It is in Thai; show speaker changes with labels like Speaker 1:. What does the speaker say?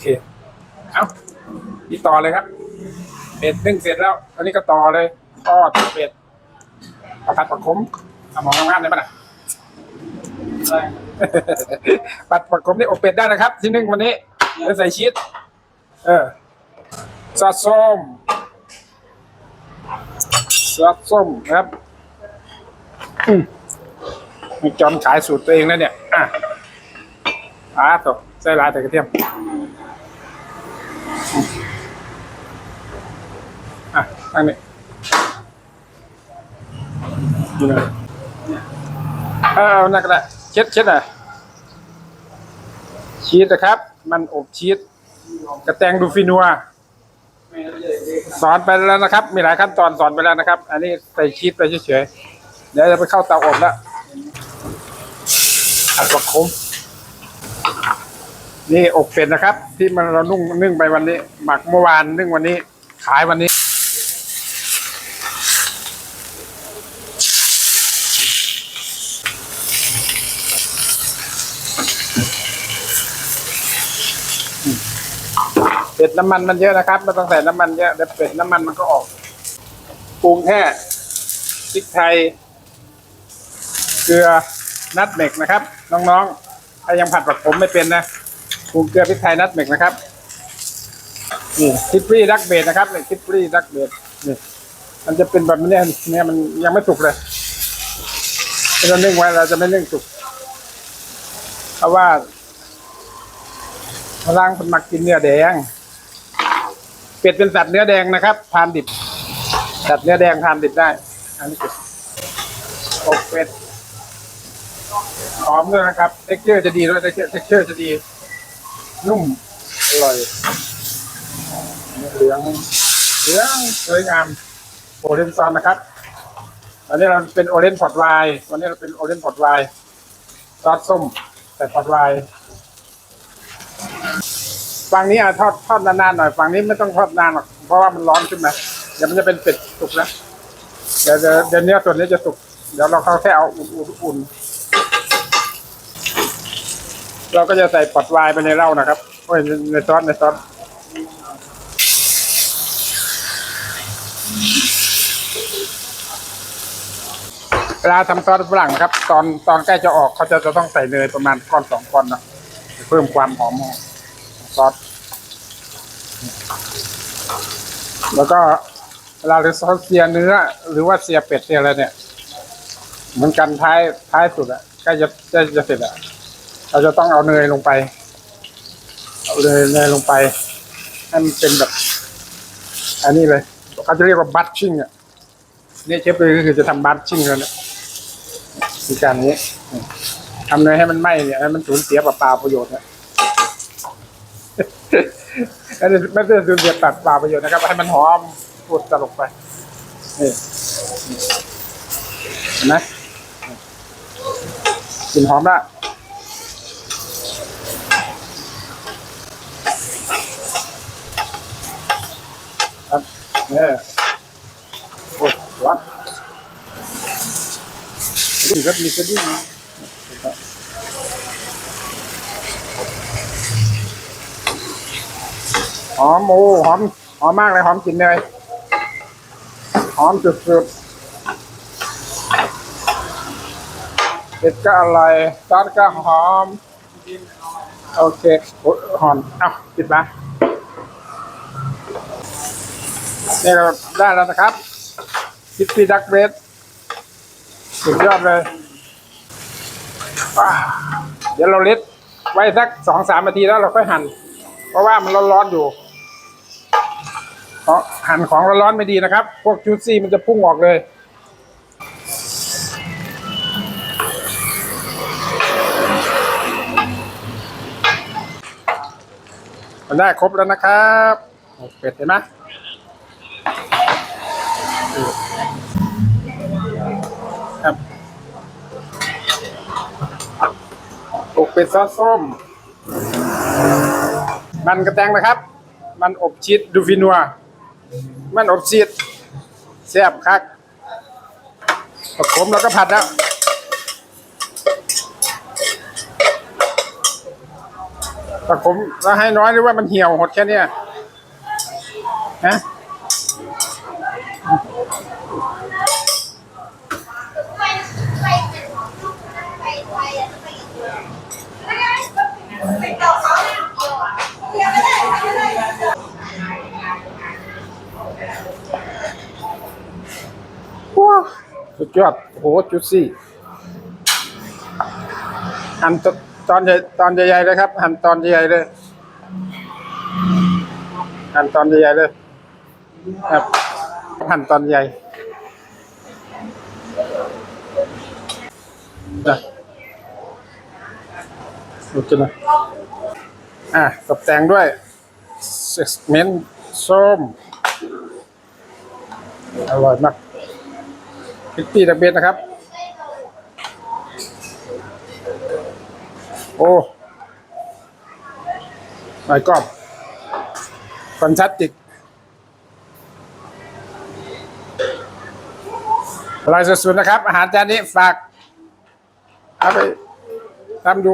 Speaker 1: เค เอานี่ต่อเลยครับ เป็ดนึ่งเสร็จแล้วอันนี้ก็ต่อเลยทอดเป็ดเอาผัดผักขมเอาหมองงามๆเลยป่ะน่ะผัดผักขมนี่อบเป็ดได้นะครับ ที่นึ่งวันนี้แล้วใส่ชีสเออซอสส้มซอสส้มครับมีจอมขายสูตรตัวเองนะเนี่ย อะอ่าตัวใส่ลายแต่กระเทียม อะ ตั้งนี่นี่เลยเออเอานั่นก็ได้เช็ดเช็ดหน่อยชีสนะครับ มันอบชีสกระแตงดูฟินัวสอนไปแล้วนะครับ มีหลายขั้นตอนสอนไปแล้วนะครับ อันนี้ใส่ชีสไปเฉยๆเดี๋ยวจะไปเข้าเตาอบแล้วอัดประคมนี่อบเป็ดนะครับ ที่มันเรานุ่งนึ่งไปวันนี้ หมักเมื่อวานนึ่งวันนี้ ขายวันนี้ เป็ดน้ำมันมันเยอะนะครับไม่ต้องใส่น้ำมันเยอะเดี๋ยวเป็ดน้ำมันมันก็ออกปรุงแค่พริกไทย เกลือนัดเมกนะครับ น้องๆถ้ายังผัดผักผมไม่เป็นนะปรุงเกลือพริกไทยนัดเมกนะครับนี่ทิปปี้ดักเบดนะครับนี่ทิปปี้ดักเบดนี่มันจะเป็นแบบนี้เนี่ยมันยังไม่สุกเลยเรานึ่งไว้เราจะไม่เนึ่งสุก เพราะว่าพลังคนมักกินเนื้อแดง เป็ดเป็นสัตว์เนื้อแดงนะครับทานดิบ สัตว์เนื้อแดงทานดิบได้ อันนี้เป็ดอกเป็ดหอมด้วยนะครับเท็กเจอร์จะดีด้วยเท็กเจอร์เท็กเจอร์จะดี นุ่ม อร่อย เหลือง เหลืองสวยงาม โอเรนซอนนะครับวันนี้เราเป็นโอเรนพอตไวน์วันนี้เราเป็นโอเรนพอตไวน์ซอสส้ม แต่พอตไวน์ฝั่งนี้อะทอดทอดนานๆหน่อยฝั่งนี้ไม่ต้องทอดนานหรอกเพราะว่ามันร้อนขึ้นมาเดี๋ยวมันจะเป็นเป็ดสุกแล้วเดี๋ยวเดี๋ยวเดี๋ยวเนื้อส่วนนี้จะสุก เดี๋ยวเราเขาแค่เอาอุ่นอุ่นอุ่นเราก็จะใส่ปอดไวน์ไปในเหล้านะครับโอ้ยในซอสในซอส เวลาทำซอสฝรั่งนะครับ ตอนตอนใกล้จะออกเขาจะจะต้องใส่เนยประมาณก้อนสองก้อนนะเพิ่มความหอมของซอสแล้วก็เวลาเราซอสเสียเนื้อ หรือว่าเสียเป็ดเสียอะไรเนี่ยเหมือนกันท้ายท้ายสุดอะใกล้จะใกล้จะเสร็จอะเราจะต้องเอาเนยลงไป เอาเนยเนยลงไปให้มันเป็นแบบ อันนี้เลยเขาจะเรียกว่าบัตชิ่งอะนี่ยเชฟเลยก็คือจะทำบัตชิ่งแล้วเนี่ยิการนี้ทำเนยให้มันไหม้เนี่ยให้มันสูญเสียเปล่าประโยชน์นี่ยไม่ได้ไม่ได้สูญเสียตัดเปล่าประโยชน์นะครับ ให้มันหอมพูดตลกไปนี่นี่เห็นไหมกลิ่นหอมละครับเนี่ยโอ้ยร้อ นี่ครับมีกระดิ่งหอมโอ้หอมหอมมากเลยหอมกลิ่นเลยหอมสุดๆเผ็ดก็อร่อยซอสก็หอม โอเคหอมอ้าปิดมานี่เราได้แล้วนะครับคิปปี้ดักเบส สุดยอดเลยเดี๋ยวเราเล็ดไว้สักสองสามนาทีแล้วเราค่อยหั่น เพราะว่ามันร้อนๆอยู่เพราะหั่นของร้อนๆไม่ดีนะครับ พวกจูซี่มันจะพุ่งออกเลยมันได้ครบแล้วนะครับเป็ดเห็นไหม ครับอกเป็ดซอสส้ม มันกระแตงนะครับ มันอบชีสดูฟินัว มันอบชีสแซ่บคักผักขมเราก็ผัดแล้วผแต่ผมแล้วให้น้อยหรือว่ามันเหี่ยวหดแค่นี้ฮะ สุดยอดโหจุดสี่หั่นตอนใหญ่ตอนใหญ่ๆเลยครับหั่นตอนใหญ่เลยหั่นตอนใหญ่เลยครับหั่นตอนใหญ่นะดูกันนะอะตกแต่งด้วยเซกเมนต์ส้มอร่อยมาก พิกปี้ตะเบ็ดนะครับ โอ้ไม่กรอบฟันชัดติกอร่อยสุดๆนะครับ อาหารจานนี้ฝาก เอาไปทำดู